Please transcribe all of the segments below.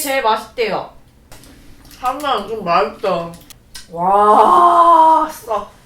제일 맛있대요. 하나 좀 맛있다. 와, 써.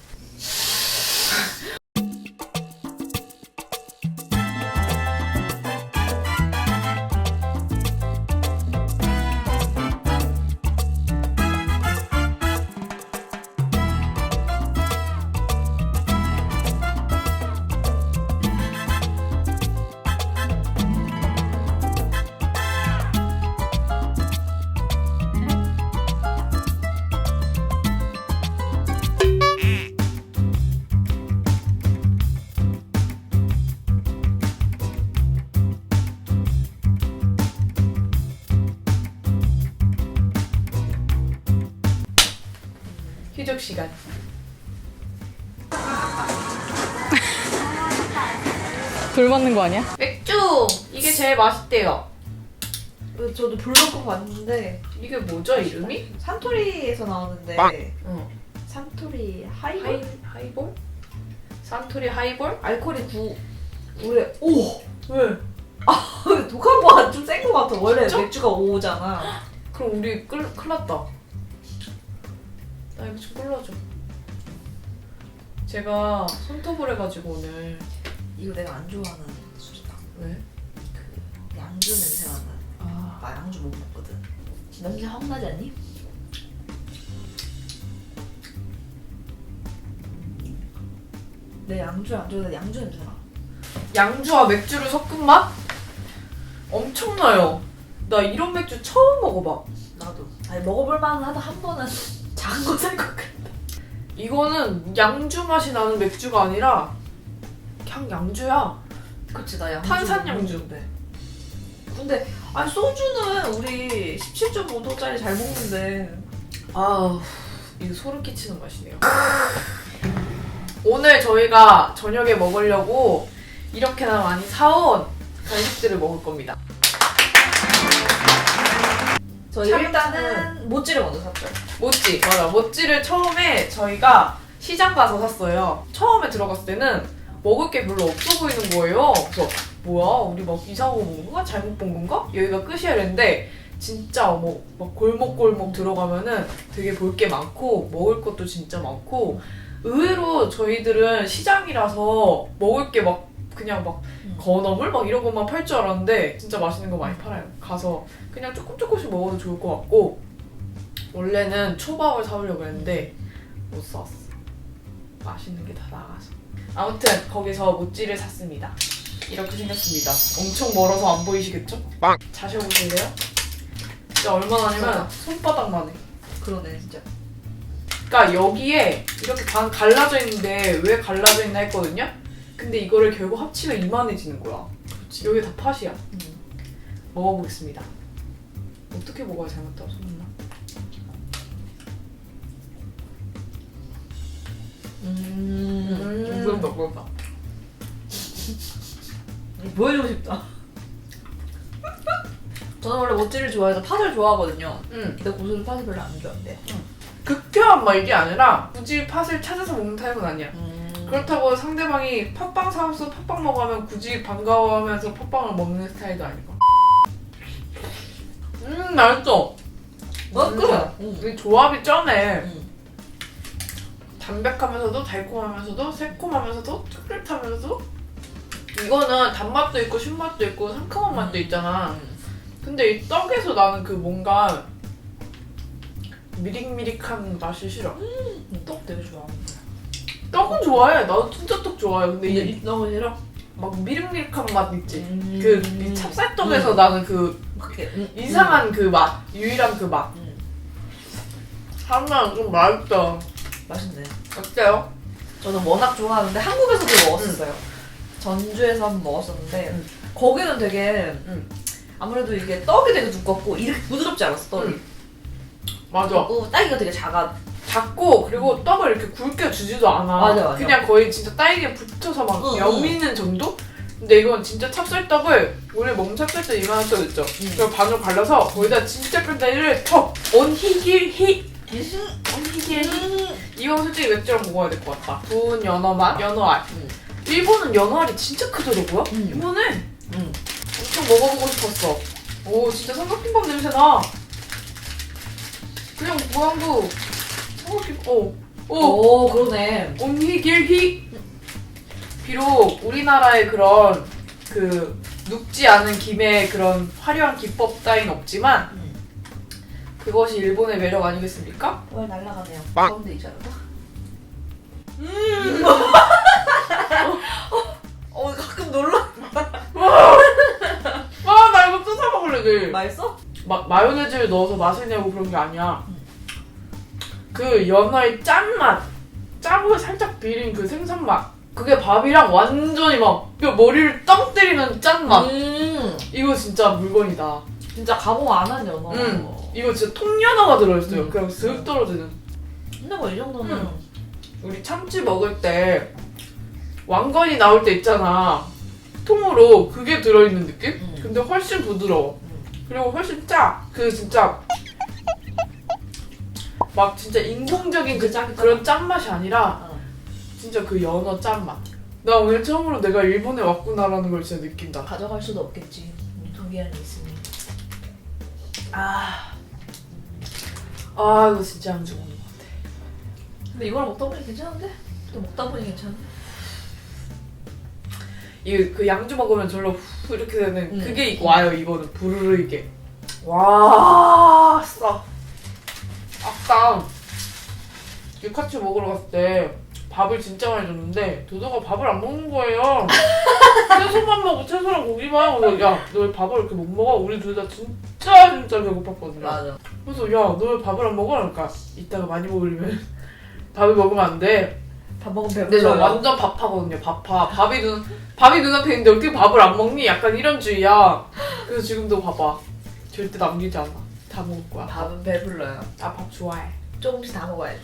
시간. 돌 맞는 거 아니야? 맥주! 이게 제일 맛있대요. 저도 불러고 봤는데 이게 뭐죠, 이름이? 산토리에서 나오는데 어. 산토리 하이볼 하이, 하이볼? 산토리 하이볼? 알코올이 9 원래 오 왜? 독한 거가 좀센 거 같아. 원래 진짜? 맥주가 5잖아. 그럼 우리 끌, 큰일 났다. 나 이거 좀 끌어줘. 제가 손톱을 해가지고 오늘. 이거 내가 안 좋아하는 술이다. 왜? 그 양주 냄새 나는. 아. 나 양주 못 먹거든. 냄새 확 나지 않니? 내 양주 안 좋아해. 양주 냄새 나. 양주와 맥주를 섞은 맛? 엄청나요. 나 이런 맥주 처음 먹어봐. 나도. 아니 먹어볼 만하다 한 번은 작은 거 살 것 같아. 이거는 양주 맛이 나는 맥주가 아니라 그냥 양주야. 그치 나 양주. 탄산 못 양주. 먹는데. 근데 아니 소주는 우리 17.5도짜리 잘 먹는데 아 이거 소름 끼치는 맛이네요. 오늘 저희가 저녁에 먹으려고 이렇게나 많이 사온 간식들을 먹을 겁니다. 저희 참- 일단은 모찌를 먼저 샀죠. 모찌 맞아. 모찌를 처음에 저희가 시장 가서 샀어요. 처음에 들어갔을 때는 먹을 게 별로 없어 보이는 거예요. 그래서 뭐야? 우리 막 이상한 거 먹은 건가 잘못 본 건가? 여기가 끝이야 이랬는데 진짜 뭐 막 골목골목 들어가면은 되게 볼 게 많고 먹을 것도 진짜 많고 의외로 저희들은 시장이라서 먹을 게 막 그냥 막 음. 건어물 막 이런 것만 팔 줄 알았는데 진짜 맛있는 거 많이 팔아요. 가서 그냥 조금 조금씩 먹어도 좋을 것 같고 원래는 초밥을 사오려고 했는데 못 사왔어. 맛있는 게 다 나가서. 아무튼 거기서 모찌를 샀습니다. 이렇게 생겼습니다. 엄청 멀어서 안 보이시겠죠? 빵. 자셔보실래요? 진짜 얼마나냐면 손바닥만 해. 그러네 진짜. 그러니까 여기에 이렇게 반 갈라져 있는데 왜 갈라져 있나 했거든요. 근데 이거를 결국 합치면 이만해지는 거야. 여기 다 팥이야. 음. 먹어보겠습니다. 어떻게 먹어야 잘 맞다 소문나? 음. 보인다 보인다. 보여주고 싶다. 저는 원래 모찌를 좋아해서 팥을 좋아하거든요. 응. 근데 고수는 팥을 별로 안 좋아한대. 극혐 막 이게 아니라 굳이 팥을 찾아서 먹는 타입은 아니야. 음. 그렇다고 상대방이 팥빵 사와서 팥빵 먹으면 굳이 반가워하면서 팥빵을 먹는 스타일도 아니고. 음 맛있어. 어, 그래. 음. 이 조합이 쩌네. 음. 담백하면서도 달콤하면서도 새콤하면서도 쫄깃하면서도 이거는 단맛도 있고 신맛도 있고 상큼한 맛도 있잖아. 근데 이 떡에서 나는 그 뭔가 미릭미릭한 맛이 싫어. 음, 떡 되게 좋아하는데. 떡은 좋아해. 나도 진짜 떡 좋아해. 근데 근데 이이 떡은 싫어? 막 미릭미릭한 맛 있지. 음. 그이 찹쌀떡에서 나는 그 음. 이상한 그 맛, 유일한 그 맛. 음. 하나 좀 맛있다. 맛있네. 어때요? 저는 워낙 좋아하는데 한국에서도 먹었었어요. 전주에서 한번 먹었었는데 음. 거기는 되게 음. 아무래도 이게 떡이 되게 두껍고 이렇게 부드럽지 않았어 떡이. 음. 맞아. 그리고 딸기가 되게 작아. 작고 그리고 떡을 이렇게 굵게 주지도 않아. 맞아, 맞아. 그냥 거의 진짜 딸기에 붙여서 막 응, 여미는 정도? 근데 이건 진짜 찹쌀떡을 우리 먹는 찹쌀떡 이만한 떡 있죠? 그걸 반으로 갈라서 거기다 진짜 큰 딸기를 턱! 온 희길 히! 온희길 히! 이건 솔직히 맥주랑 먹어야 될 것 같다. 구운 연어맛? 연어알. 음. 일본은 연어알이 진짜 크더라고요? 음. 이번에 음. 엄청 먹어보고 싶었어. 오 진짜 삼각김밥 냄새 나. 그냥 모양도 삼각김밥. 오. 오. 오 그러네. 옴히길히. 비록 우리나라의 그런 그 눕지 않은 김의 그런 화려한 기법 따윈 없지만 음. 그것이 일본의 매력 아니겠습니까? 왜 날라가네요. 가운데 있잖아. 음. 어 가끔 놀라. 아, 나 이거 또 사 먹을래, 내일. 맛있어? 마, 마요네즈를 넣어서 맛을 내고 그런 게 아니야. 그 연어의 짠맛, 짜고 살짝 비린 그 생선 맛. 그게 밥이랑 완전히 막, 그 머리를 땅 때리는 짠맛. 음. 이거 진짜 물건이다. 진짜 가공 안 한 연어. 음. 이거 진짜 통연어가 들어있어요. 음. 그냥 슥 떨어지는. 근데 뭐이 정도는 음. 우리 참치 먹을 때 왕건이 나올 때 있잖아. 통으로 그게 들어있는 느낌? 음. 근데 훨씬 부드러워. 음. 그리고 훨씬 짜. 그 진짜 막 진짜 인공적인 그 짠, 그런 짠맛이 아니라 어. 진짜 그 연어 짠맛. 나 오늘 처음으로 내가 일본에 왔구나라는 걸 진짜 느낀다. 가져갈 수도 없겠지. 유통기한이 있으니. 아, 아 이거 진짜 안 좋은 것 같아. 근데 이걸 먹다 보니 괜찮은데? 또 먹다 보니 괜찮은데? 이그 양주 먹으면 절로 후 이렇게 되는 음. 그게 이- 와요 이거는 부르르 이게. 와 싸. 아까 유카츠 먹으러 갔을 때 밥을 진짜 많이 줬는데 도도가 밥을 안 먹는 거예요. 채소만 먹고 채소랑 고기만. 그래서 야너 왜 밥을 이렇게 못 먹어? 우리 둘 다 진짜 진짜 배고팠거든요. 맞아. 그래서 야 너 왜 밥을 안 먹어? 그러니까 이따가 많이 먹으려면 밥을 먹으면 안 돼. 밥 먹으면 근데 저 배불러요. 완전 밥하거든요. 밥파. 밥이 눈 밥이 눈앞에 있는데 어떻게 밥을 안 먹니? 약간 이런 주의야. 그래서 지금도 봐봐. 절대 남기지 않아. 다 먹을 거야. 밥은 배불러요. 나 밥 좋아해. 조금씩 다 먹어야지.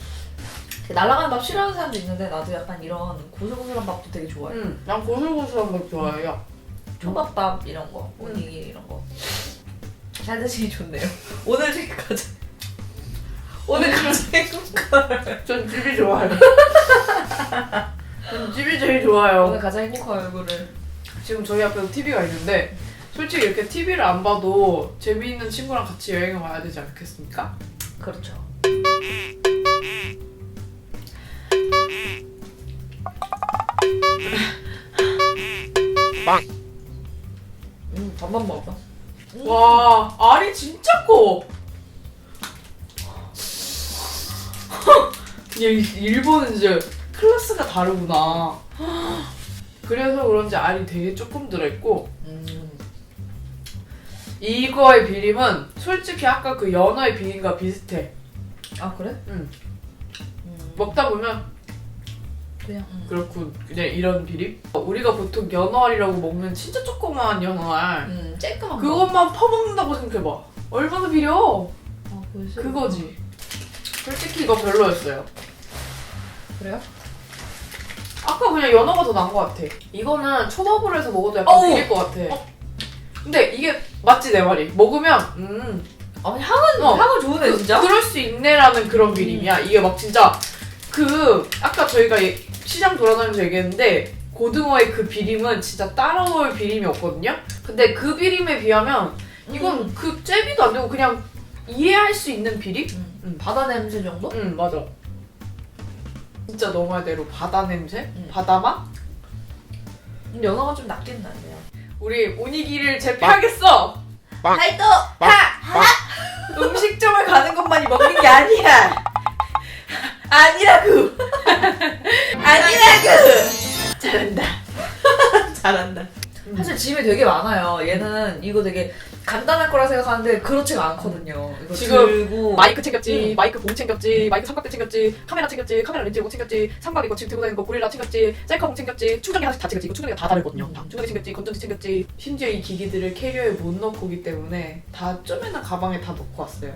날아가는 밥 싫어하는 사람도 있는데 나도 약간 이런 고슬고슬한 밥도 되게 좋아해. 응. 난 고슬고슬한 거 좋아해요. 초밥밥 이런 거, 음. 오니기 이런 거. 잘 드시기 좋네요. 오늘 되게 가장 오늘 가장 행복한 전 집이 좋아요. 전 집이 제일 좋아요. 오늘 가장 행복한 얼굴을 지금 저희 앞에도 TV가 있는데 솔직히 이렇게 TV를 안 봐도 재미있는 친구랑 같이 여행을 와야 되지 않겠습니까? 그렇죠. 음, 밥만 먹어. 와 알이 진짜 커. 일본은 진짜 클래스가 다르구나. 그래서 그런지 알이 되게 조금 들어있고 음. 이거의 비림은 솔직히 아까 그 연어의 비림과 비슷해. 아 그래? 응. 음. 먹다 보면 그냥. 음. 그렇군. 그냥 이런 비림. 우리가 보통 연어알이라고 먹는 진짜 조그마한 연어알. 음, 쬐끔한 거. 그것만 퍼먹는다고 생각해봐. 얼마나 비려. 아, 그거 그거지. 솔직히 이거 별로였어요. 그래요? 아까 그냥 연어가 더 나은 것 같아. 이거는 초밥으로 해서 먹어도 약간 어우. 비릴 것 같아. 근데 이게 맞지 내 말이. 먹으면 음 아니 향은 어. 향은 좋으네 그, 진짜. 그럴 수 있네라는 그런 비림이야. 이게 막 진짜 그 아까 저희가 예- 시장 돌아다니면서 얘기했는데 고등어의 그 비림은 진짜 따라올 비림이 없거든요. 근데 그 비림에 비하면 이건 음. 그 잽이도 안 되고 그냥 이해할 수 있는 비림? 음. 음. 바다 냄새 정도? 응 맞아. 진짜 너 말대로 바다 냄새? 음. 바다 맛? 근데 연어가 좀 낫긴 나네요. 우리 오니기를 재패하겠어. 하이또 하! 하! 음식점을 가는 것만이 먹는 게 아니야. 아니라고. 잘한다. 잘한다. 사실 짐이 되게 많아요. 얘는 이거 되게 간단할 거라 생각하는데 그렇지가 않거든요. 이거 지금 들고 마이크 챙겼지, 응. 마이크 봉 챙겼지, 마이크 삼각대 챙겼지, 카메라 챙겼지, 카메라 렌즈 이거 챙겼지, 삼각 이거 지금 들고 다니는 거 고릴라 챙겼지, 셀카봉 챙겼지, 충전기 하나씩 다 챙겼지. 이거 충전기가 다 다르거든요. 다. 충전기 챙겼지, 건전지 챙겼지. 심지어 이 기기들을 캐리어에 못 넣고 오기 때문에 다 쪼매난 가방에 다 넣고 왔어요.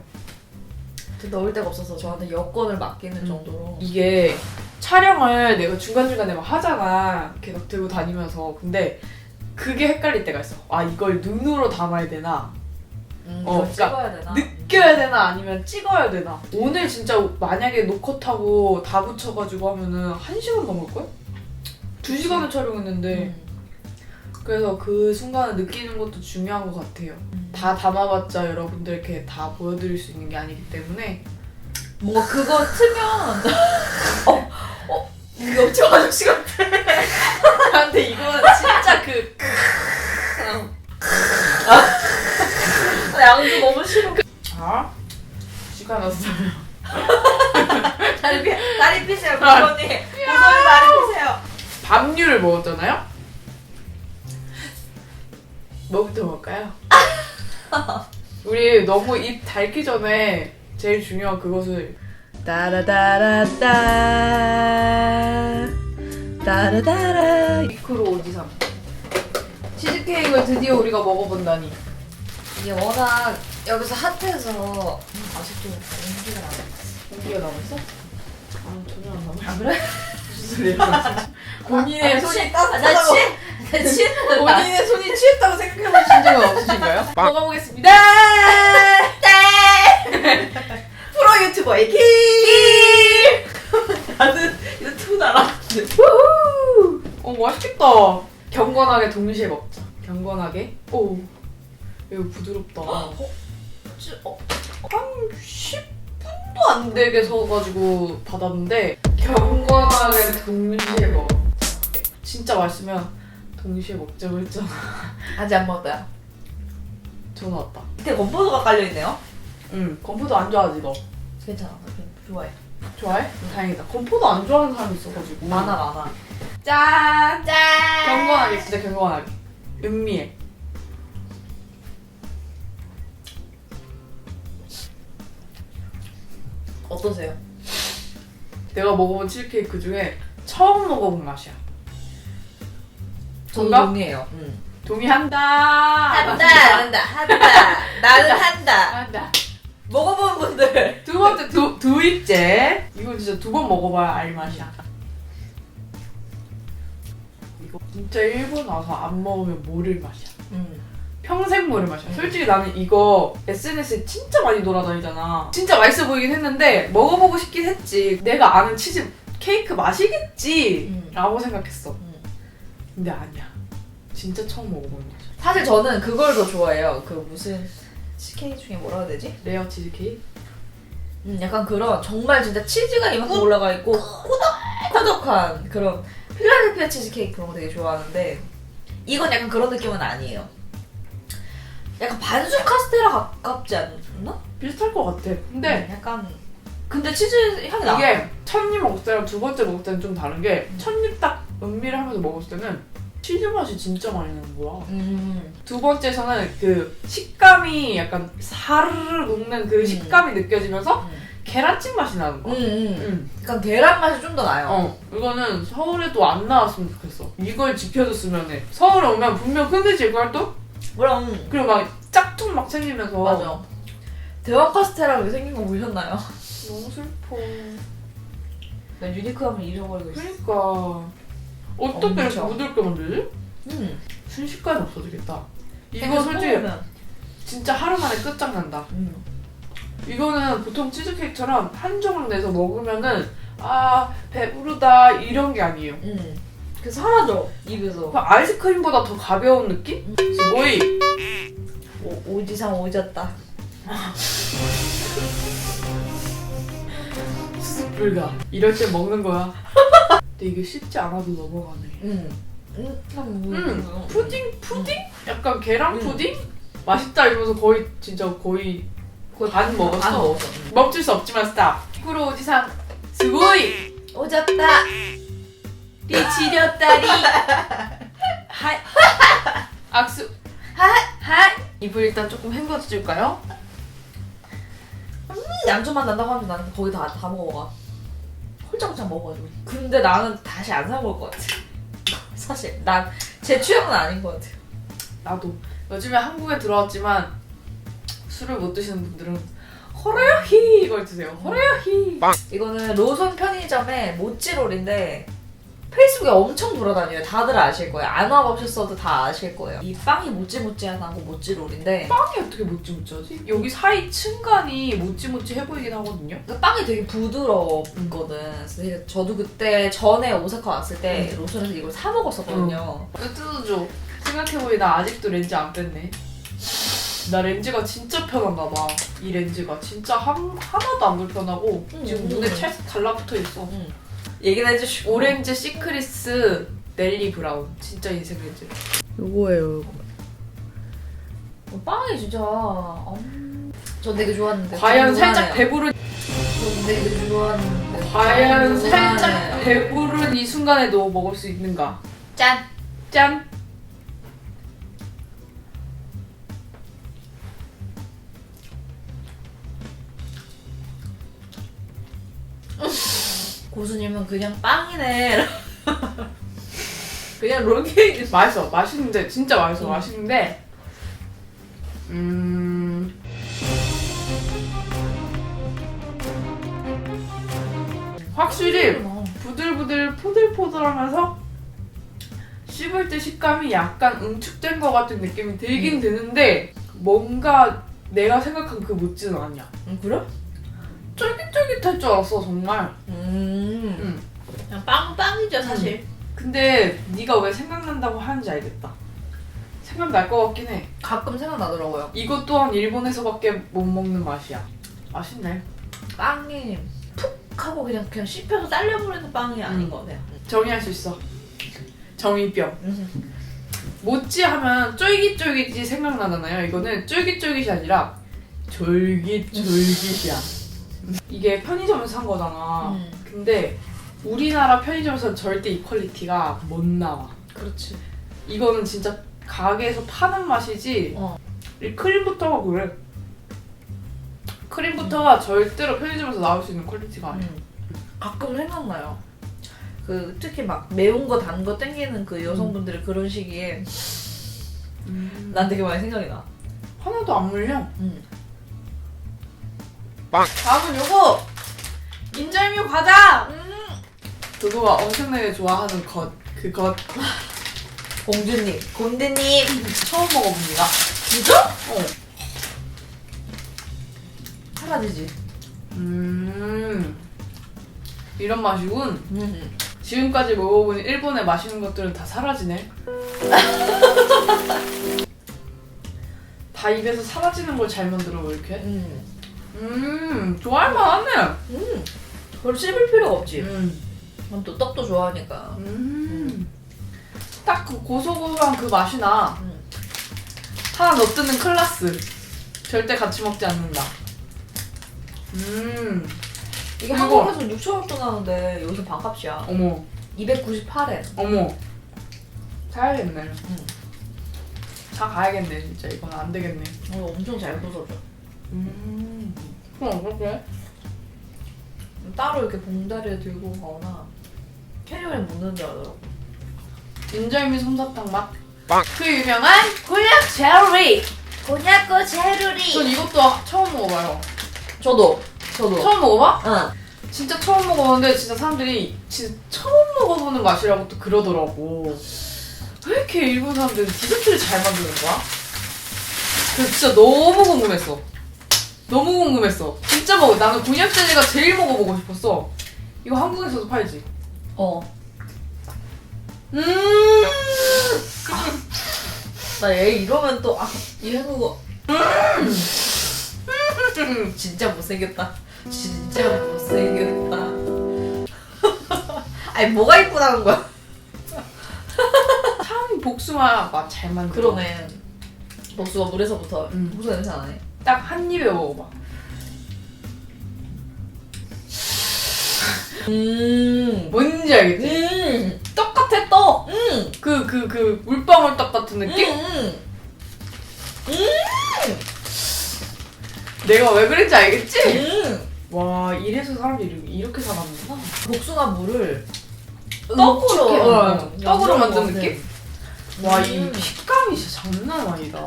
넣을 데가 없어서 저한테 여권을 맡기는 음. 정도로 이게 촬영을 내가 중간중간에 막 하잖아. 막 들고 다니면서. 근데 그게 헷갈릴 때가 있어. 아, 이걸 눈으로 담아야 되나? 음, 어, 이걸 찍어야 되나? 느껴야 되나? 아니면 찍어야 되나? 오늘 진짜 만약에 노컷하고 다 붙여가지고 하면은 한 시간 넘을걸? 두 시간을 촬영했는데 음. 그래서 그 순간을 느끼는 것도 중요한 것 같아요. 다 담아봤자 여러분들께 다 보여드릴 수 있는 게 아니기 때문에 뭔가 그거 트면 어, 어, 우리 옆집 아저씨 같아. 근데 이거는 진짜 그나 양주 너무 싫어. 아? 시간 났어요. 다리 피, 다리 피세요, 부모님. 부모님 다리 피세요. 밥류를 먹었잖아요? 뭐부터 먹을까요? 우리 너무 입 닳기 전에 제일 중요한 그것을 따라따라따 따라따라 미크로 오지삼 치즈케이크를 드디어 우리가 먹어본다니 이게 워낙 여기서 핫해서 음, 아직도 인기가 나. 공기가 남았어? 아 전혀 안 남아 아 그래? 무슨 소리야 본인의 손이 나 취? 나취 했는데 본인의 손이 취했다고 생각해보신 적은 없으신가요? 먹어보겠습니다 프로 유튜버의 길! 나는 유튜브 알았는데 어 맛있겠다. 경건하게 동시에 먹자. 경건하게. 오. 이거 부드럽다. 어? 한 10분도 안 되게 서가지고 받았는데 경건하게 동시에 먹어. 진짜 맛있으면 동시에 먹자고 했잖아. 아직 안 먹었다 전화 왔다. 밑에 건포도가 깔려있네요 응. 건포도 안 좋아하지 너? 괜찮아 나 좋아해 좋아해? 다행이다. 건포도 안 좋아하는 사람이 있어가지고. 많아 많아 짠. 짠! 경건하게 진짜 경건하게. 은미애. 어떠세요? 내가 먹어본 치즈케이크 그 중에 처음 먹어본 맛이야. 뭔가? 동의해요 응. 동의한다. 한다 한다 한다 나는 한다 한다. 먹어본 분들 두 번째 두 두입째. 이거 진짜 두 번 먹어봐야 알 맛이야. 이거 진짜 일본 와서 안 먹으면 모를 맛이야. 응. 평생 모를 맛이야. 솔직히 나는 이거 SNS에 진짜 많이 돌아다니잖아. 진짜 맛있어 보이긴 했는데 먹어보고 싶긴 했지. 내가 아는 치즈 케이크 맛이겠지. 음. 라고 생각했어. 음. 근데 아니야. 진짜 처음 먹어보는 맛이야. 사실 저는 그걸 더 좋아해요 그 무슨 치케이 중에 뭐라 해야 되지? 레어 치즈 케이크? 음, 약간 그런 정말 진짜 치즈가 이만큼 올라가 있고 꾸덕꾸덕한 그런 필라델피아 치즈케이크 그런 거 되게 좋아하는데 이건 약간 그런 느낌은 아니에요. 약간 반숙 카스테라 가깝지 않나? 비슷할 것 같아. 근데 음, 약간 근데 치즈 향이 나. 이게 첫 입 먹을 때랑 두 번째 먹을 때는 좀 다른 게 첫 입 딱 음미를 하면서 먹었을 때는 치즈 맛이 진짜 많이 나는 거야. 음, 두 번째에서는 그 식감이 약간 사르르 녹는 그 음. 식감이 느껴지면서 음, 계란찜 맛이 나는 음, 거야. 음. 응. 약간 계란 맛이 좀 더 나요. 어, 이거는 서울에도 안 나왔으면 좋겠어. 이걸 지켜줬으면 해. 서울에 오면 분명 흔들릴걸 또? 그럼 그리고 막 짝퉁 막 생기면서. 맞아. 대왕 카스테라 왜 생긴 거 보셨나요? 너무 슬퍼. 나 유니크함을 잃어버리고 있어. 그러니까. 어떻게 이렇게 엄청. 부드럽게 만들지? 음. 순식간에 없어지겠다. 이거 솔직히. 진짜 하루 만에 끝장난다. 음. 이거는 보통 치즈케이크처럼 한 조각 내서 먹으면은 아 배부르다 이런 게 아니에요. 음. 그 사라져 입에서. 그 아이스크림보다 더 가벼운 느낌? 스고이 오, 오지상 오졌다. 불가. 이럴 때 먹는 거야. 근데 이게 쉽지 않아도 넘어가네. 음. 음. 음. 음, 푸딩 푸딩? 약간 계란 음. 푸딩? 맛있다 이러면서 거의 진짜 거의 반 먹었어. 안 먹었어. 멈출 수 없지만 스탑. 쿠로 오지상 스고이 오졌다. 리치렸다리 하이 악수 하이. 입을 일단 조금 헹궈 줄까요? 양주만 난다고 하면 나는 거의 다, 다 먹어가. 홀짝홀짝 먹어가지고. 근데 나는 다시 안 사 먹을 것 같아. 사실 난 제 취향은 아닌 것 같아. 나도 요즘에 한국에 들어왔지만 술을 못 드시는 분들은 호레야히 이걸 드세요. 호레야히. 이거는 로손 편의점의 모찌롤인데 페이스북에 엄청 돌아다녀요. 다들 아실 거예요. 안 와보셨어도 다 아실 거예요. 이 빵이 모찌모찌하다고 모찌롤인데 빵이 어떻게 모찌모찌하지? 여기 사이 층간이 모찌모찌 해 보이긴 하거든요. 그 빵이 되게 부드럽거든. 그래서 되게 저도 그때 전에 오사카 왔을 때 로손에서 이걸 사 먹었었거든요. 이거 뜯어줘. 생각해보니 나 아직도 렌즈 안 뺐네. 나 렌즈가 진짜 편한가 봐. 이 렌즈가 진짜 한, 하나도 안 불편하고 음, 지금 음. 눈에 찰싹 달라붙어 있어. 응. 얘기나 해주시고. 오렌지 시크리스 넬리 브라운. 진짜 인생 렌즈. 요거예요, 요거. 어, 빵이 진짜. 음. 전 되게 좋았는데. 과연. 살짝 배부른 전 되게 좋았는데. 과연. 살짝 배부른 이 순간에도 먹을 수 있는가? 짠. 짠. 고수님은 그냥 빵이네. 그냥 롤케이크. 맛있어. 맛있는데 진짜 맛있어. 음. 맛있는데 음. 확실히 부들부들 포들포들하면서 씹을 때 식감이 약간 응축된 것 같은 느낌이 들긴 음. 드는데 뭔가 내가 생각한 그 못지는 아니야. 응, 그래? 쫄깃쫄깃할 줄 알았어 정말. 음. 음. 그냥 빵, 빵이죠, 사실. 근데 네가 왜 생각난다고 하는지 알겠다. 생각날 것 같긴 해. 가끔 생각나더라고요. 이것 또한 일본에서밖에 못 먹는 맛이야. 맛있네. 빵이 푹 하고 그냥, 그냥 씹혀서 딸려버리는 빵이 아닌 음. 것 같아요. 정의할 수 있어. 정의병. 음. 모찌 하면 쫄깃쫄깃이 생각나잖아요. 이거는 쫄깃쫄깃이 아니라 졸깃졸깃이야. 이게 편의점에서 산 거잖아. 음. 근데 우리나라 편의점에서는 절대 이 퀄리티가 못 나와. 그렇지. 이거는 진짜 가게에서 파는 맛이지. 어. 이 크림부터가 그래. 크림부터가 절대로 편의점에서 나올 수 있는 퀄리티가 아니야. 음. 가끔 생각나요. 그 특히 막 매운 거 단 거 땡기는 그 여성분들의 그런 시기에 음. 난 되게 많이 생각이 나. 하나도 안 물려. 음. 다음은 요거 인절미 과자. 그거가 엄청나게 좋아하는 것. 그것 공주님, 곤드님. 처음 먹어봅니다. 진짜? 어. 사라지지. 음. 이런 맛이군. 음. 지금까지 먹어본 일본의 맛있는 것들은 다 사라지네. 다 입에서 사라지는 걸 잘 만들어 왜 이렇게? 음. 음, 좋아할 만하네. 음. 그걸 씹을 필요가 없지. 음. 난또 떡도 좋아하니까. 음. 딱 그 고소고소한 그 맛이 나. 음. 하나 넣뜨는 클라스. 절대 같이 먹지 않는다. 음. 이게 그리고- 한국에서 6천 원도 나오는데 여기서 반값이야. 어머, 298엔. 어머. 사야겠네. 음. 사 가야겠네, 진짜. 이건 안 되겠네. 이거 엄청 잘 부서져. 음. 그럼 어떡해? 따로 이렇게 봉다리에 들고 가거나 캐리어에 묻는 줄 알더라고. 인절미 솜사탕 맛. 그 유명한 곤약 제리. 곤약고 제루리. 전 이것도 처음 먹어봐요. 저도. 저도. 처음 먹어봐? 응. 진짜 처음 먹어봤는데 진짜 사람들이 진짜 처음 먹어보는 맛이라고 또 그러더라고. 왜 이렇게 일본 사람들은 디저트를 잘 만드는 거야? 그래서 진짜 너무 궁금했어. 너무 궁금했어. 진짜 먹어. 나는 곤약 젤리가 제일 먹어보고 싶었어. 이거 한국에서도 팔지? 어. 음. 나 얘 이러면 또, 아, 이 한국어. 진짜 못생겼다. 진짜 못생겼다. 아니, 뭐가 이쁘다는 거야? 참 복숭아 맛 잘 만들어. 그러네. 복수가 물에서부터 음. 복수 냄새 나네. 딱 한 입에 먹어봐. 음. 뭔지 알겠지? 음. 똑같아 떡. 음. 그 그 그 물방울 떡 같은 느낌? 음. 내가 왜 그랬지 알겠지? 음. 와 이래서 사람들이 이렇게, 이렇게 살았는구나. 복숭아 물을 떡으로 어, 어, 떡으로 만든. 느낌? 와이 음. 식감이 진짜 장난 아니다.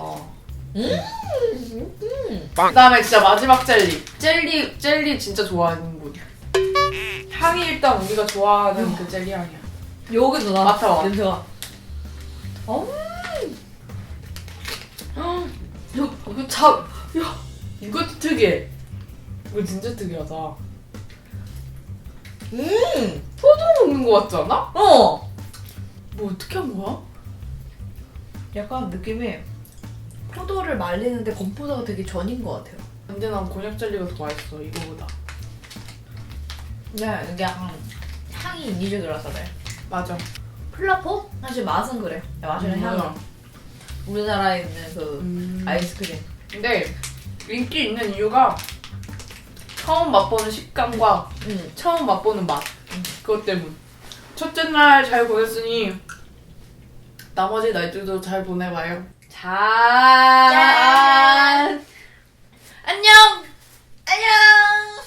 음. 그다음에 진짜 마지막 젤리. 젤리 젤리 진짜 좋아하는 분. 향이 일단 우리가 좋아하는 그 젤리 향이야. 여기도 나 맡아봐. 냄새가. 야, 이거 참, 야, 이것도 특이해. 이거 진짜 특이하다. 음. 포도 먹는 거 같지 않아? 어. 뭐 어떻게 한 거야? 약간 느낌이 포도를 말리는데 건포도가 되게 전인 것 같아요. 근데 난 곤약 젤리가 더 맛있어 이거보다. 근데 이게 약간 향이 인위적이라서 그래. 맞아. 플라포? 사실 맛은 그래. 맛이랑 음, 향은. 맞아. 우리나라에 있는 그 음. 아이스크림. 근데 인기 있는 이유가 처음 맛보는 식감과 응. 처음 맛보는 맛 그것 때문. 첫째 날 잘 보냈으니 나머지 날들도 잘 보내봐요. 짠. 짠. 안녕! 안녕!